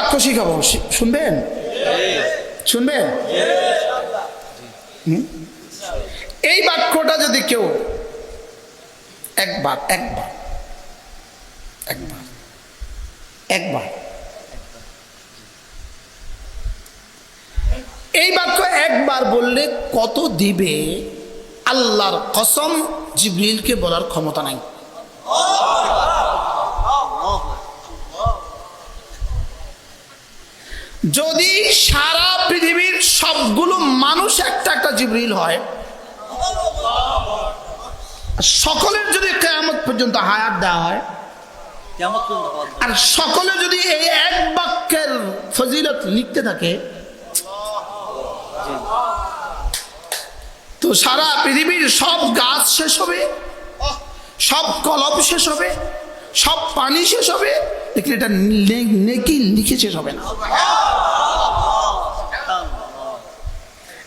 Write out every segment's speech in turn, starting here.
বাক্য শিখাবো। শুনবেন? শুনবেন? এই বাক্যটা যদি কেউ একবার একবার একবার একবার। এই বাক্য একবার বললে কত দিবে? আল্লাহর কসম জিবরিলকে বলার ক্ষমতা নাই। যদি সারা পৃথিবীর সবগুলো মানুষ একটা একটা জিবরিল হয় সকলের যদি কেয়ামত পর্যন্ত হায়াত দেওয়া হয়? আর সকলে যদি এই এক বাক্যের ফজিলত লিখতে থাকে তো সারা পৃথিবীর সব গাছ শেষ হবে সব কলম শেষ হবে সব পানি শেষ হবে লেকিন এটা নেকি লিখে শেষ হবে না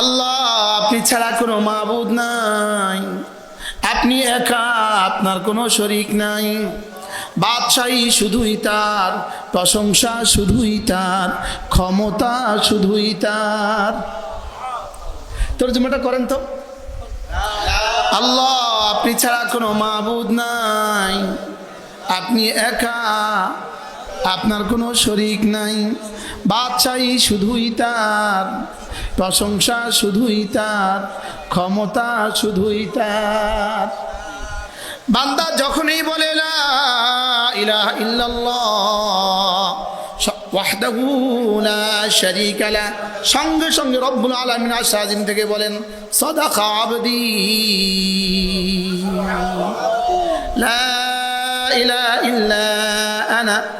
আল্লাহ, আপনি ছাড়া কোনো মাবুদ নাই। আপনি একা, আপনার কোনো শরিক নাই। বাদশাহী শুধুই তার, প্রশংসা শুধুই তার, ক্ষমতা শুধুই তার। তর্জমাটা করেন তো। আল্লাহ, আপনি ছাড়া কোনো মাবুদ নাই। আপনি একা, আপনার কোনো শরিক নাই। বাদশাহী শুধুই তার প্রশংসা শুধুই তার, ক্ষমতা শুধুই তার। বান্দা যখনই বলে, লা সঙ্গে সঙ্গে রব্বুল আলামিন আশাজিম থেকে বলেন, সাদাকা আবদি। লা ইল্লা আনা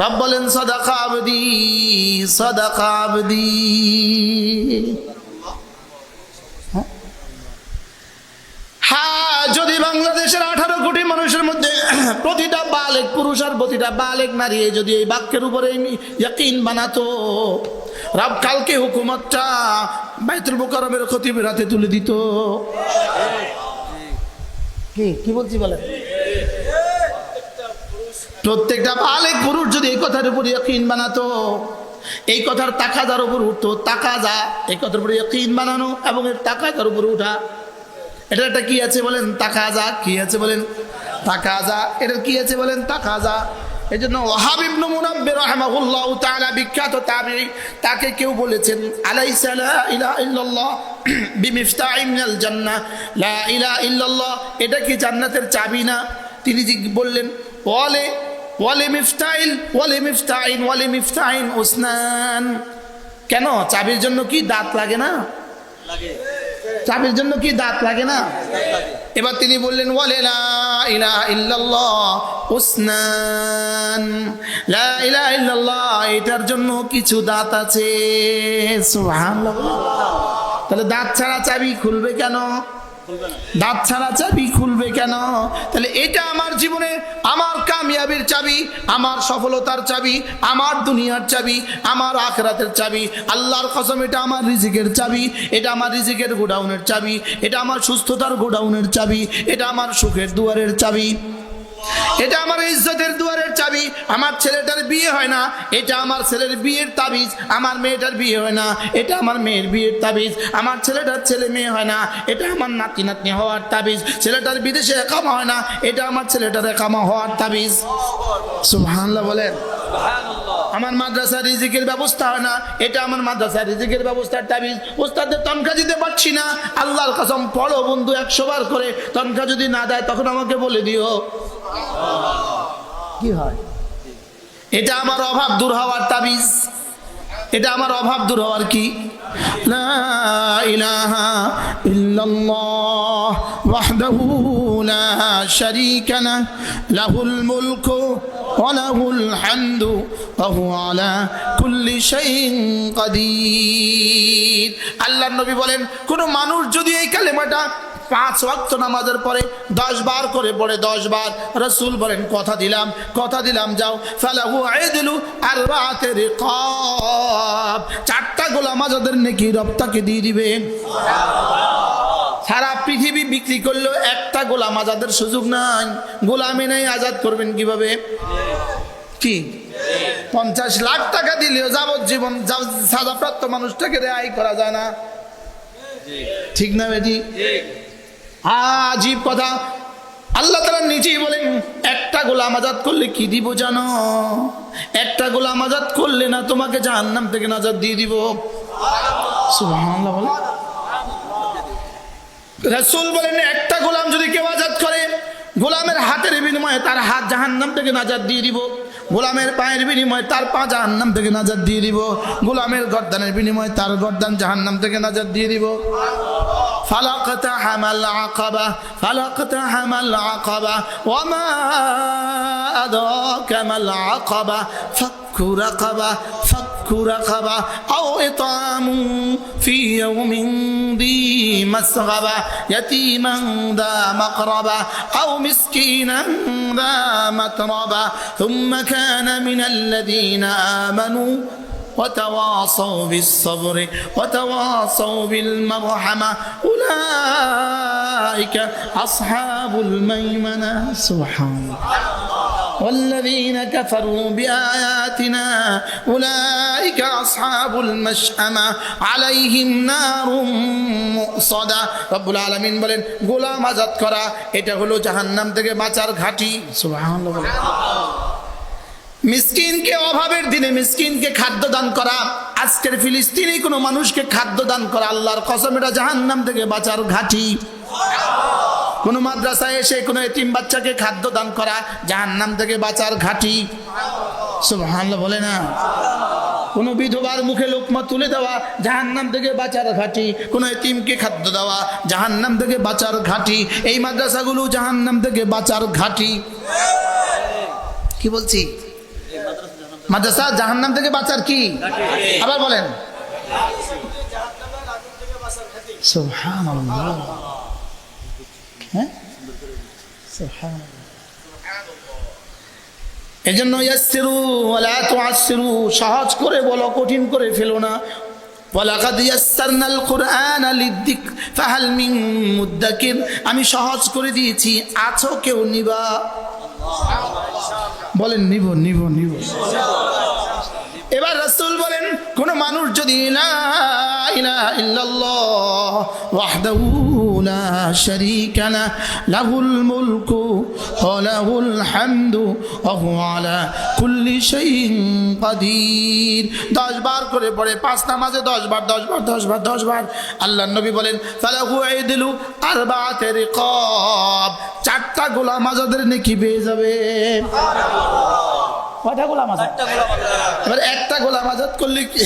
রব বলেন, সাদাকা আবদি হ্যাঁ যদি বাংলাদেশের আঠারো কোটি মানুষের মধ্যে প্রতিটা বালেক পুরুষ আর প্রতিটা বালেক নারী যদি এই বাক্যের উপরে ইয়াকিন বানাতো, রাব কালকে হুকুমতটা বাইতুল মুকারমের খতিবের হাতে তুলে দিত। কি কি বলছি বলেন? প্রত্যেকটা বালেক পুরুষ যদি এই কথার উপর ইয়কিন বানাতো, এই কথার তাকাদার উপর উঠতো, তাকাজা, এই কথার উপর ইয়কিন বানানো এবং এর তাকাদার উপর উঠা এটা একটা কি আছে বলেন? তাকাজা, কি আছে বলেন? তাকাজা, এটার কি আছে বলেন? তাকাজা। এই জন্য ওয়াহাব ইবনু মুনাব্বির রাহিমাহুল্লাহ তাআলা বিখ্যাত তাবিঈ তাকে কেউ বলেছেন আলাইসা লা ইলাহা ইল্লাল্লাহ বিমিফতাহি মিনাল জান্নাহ। লা ইলাহা ইল্লাল্লাহ এটা কি জান্নাতের চাবি না? তিনি জি- বললেন ওয়ালে ওয়ালে মিফতাইল ওয়ালে মিফতাইন ওয়ালে মিফতাইন উসনান। কেন? চাবির জন্য কি দাঁত লাগে না? লাগে। চাবির জন্য কি দাঁত লাগে না? এবার তিনি বললেন ওয়ালে উসনান। এটার জন্য কিছু দাঁত আছে। তাহলে দাঁত ছাড়া চাবি খুলবে কেন? দাঁত ছাড়া চাবি খুলবে কেন? তাহলে এটা আমার জীবনে আমার কামিয়াবির চাবি, আমার সফলতার চাবি, আমার দুনিয়ার চাবি, আমার আখরাতের চাবি, আল্লাহর কসম, এটা আমার রিজিকের চাবি, এটা আমার রিজিকের গোডাউনের চাবি, এটা আমার সুস্থতার গোডাউনের চাবি, এটা আমার সুখের দুয়ারের চাবি। এটা আমার ইজ্জতের দুয়ারের চাবি। আমার ছেলেটার বিয়ে হয় না। এটা আমার ছেলের বিয়ের তাবিজ। আমার মেয়েটার বিয়ে হয় না। এটা আমার মেয়ের বিয়ের তাবিজ। আমার ছেলেটার ছেলে মেয়ে হয় না। এটা আমার নাতি নাতনি হওয়ার তাবিজ। ছেলেটার বিদেশে একামা হয় না। এটা আমার ছেলেটার একামা হওয়ার তাবিজ। সুবহানাল্লাহ বলেন। আমার মাদ্রাসা রিজিকের ব্যবস্থা হয় না। এটা আমার মাদ্রাসা রিজিকের ব্যবস্থার তাবিজ। ওস্তাদের তনখা দিতে পারছি না। আল্লাহর কাসম, পড়ো বন্ধু, একশো বার করে। তনখা যদি না দেয়, তখন আমাকে বলে দিও। কি হয়? এটা আমার অভাব দূর হওয়ার তাবিজ। এটা আমার অভাব দূর হওয়ার কি? লা ইলাহা ইল্লাল্লাহ ওয়াহদাহু লা শারীকা লাহ, লাহুল মুলকু ওয়া লাহুল হামদু ওয়া আলা কুল্লি শাইইন আল্লাহর নবী বলেন, কোন মানুষ যদি এই কালেমাটা পাঁচ ওয়াক্ত নামাজের পরে দশ বার করে পড়ে, দশ বার রসুল বলেন, কথা দিলাম কথা দিলাম, যাও। ফালাহু আইদিলু আর কব চারটা গোলাম আজাদের নাকি রপ্তাকে দিয়ে দিবে। সারা পৃথিবী বিক্রি করলেও একটা গোলাম আজাদের সুযোগ নাই। গোলামি নাই, আজাদ করবেন কীভাবে? কি? পঞ্চাশ লাখ টাকা দিলেও যাবজ্জীবন সাজাপ্রাপ্ত মানুষটাকে রেহাই করা যায় না। ঠিক না বেটি? আজীব কথা। আল্লাহ তালা নিজেই বলেন, একটা গোলাম আজাদ করলে কি দিব জানো? একটা গোলাম আজাদ করলে না তোমাকে জাহান্নাম থেকে নাজাদ দিয়ে দিব। রাসূল বলেন, একটা গোলাম যদি কেউ আজাদ করে, গোলামের হাতের বিনিময়ে তার হাত জাহান্নাম থেকে নাজাদ দিয়ে দিব। গোলামের পায়ের বিনিময়ে তার পা জাহান্নাম থেকে নাজাদ দিয়ে দিব। গোলামের গর্দানের বিনিময়ে তার গর্দান জাহান্নাম থেকে নাজাদ দিয়ে দিব। فلقتحم العقبة فلقتحم العقبة وما أدراك ما العقبة؟ فك رقبة فك رقبة أو إطعام في يوم ذي مسغبة يتيما ذا مقربة أو مسكينا ذا متربة. ثم كان من الذين آمنوا وتواصوا بالصبر وتواصوا بالمرحمة أولئك أصحاب الميمنة سبحان الله والذين كفروا بآياتنا أولئك أصحاب المشأمة عليهم نار مؤصدة رب العالمين বলেন গোলাম আজাদ করা এটা হলো জাহান্নাম থেকে বাঁচার ঘাটি সুবহানাল্লাহ বলেন মিসকিনকে অভাবের দিনে মিসকিনকে খাদ্য দান করা, আজকের ফিলিস্তিনি কোনো মানুষকে খাদ্য দান করা, আল্লাহর কসম, এটা জাহান্নাম থেকে বাঁচার ঘাটি। কোন মাদ্রাসায় এসে কোনো এতিম বাচ্চাকে খাদ্য দান করা, জাহান্নাম থেকে বাঁচার ঘাটি। বলে না? কোন বিধবার মুখে লোকমা তুলে দেওয়া, জাহান্নাম থেকে বাঁচার ঘাটি। কোন এতিমকে খাদ্য দেওয়া, জাহান্নাম থেকে বাঁচার ঘাটি। এই মাদ্রাসাগুলো জাহান্নাম থেকে বাঁচার ঘাটি। কি বলছি? মাদ্রাসা জাহান্নাম থেকে বাঁচার কি? আবার বলেন। হ্যাঁ? সুবহানাল্লাহ। এই জন্য ইয়াসসিরু ওয়ালা সহজ করে বলো, কঠিন করে ফেলো না। আমি সহজ করে দিয়েছি, আছো কেউ নিবা? বলেন, নিব নিব নিব। এবার রাসূল বলেন, কোন মানুষ যদি লা ইলাহা ইল্লাল্লাহ ওয়াহদাহু লা শারীকা লা, লাহুল মুলকু ওয়া লাহুল হামদু ওয়া আলা কুল্লি শাইইন 10 বার করে পড়ে, পাঁচ নামাজে 10 বার 10 বার 10 বার 10 বার। আল্লাহর নবী বলেন, ফালাহু আইদিলু আরবাআত রিকাব। চারটা গোলাম আজাদের নেকি পেয়ে যাবে। কয়টা গোলাম আজাদ একটা গোলাম আজাদ। এবার একটা গোলাম আজাদ করলে কি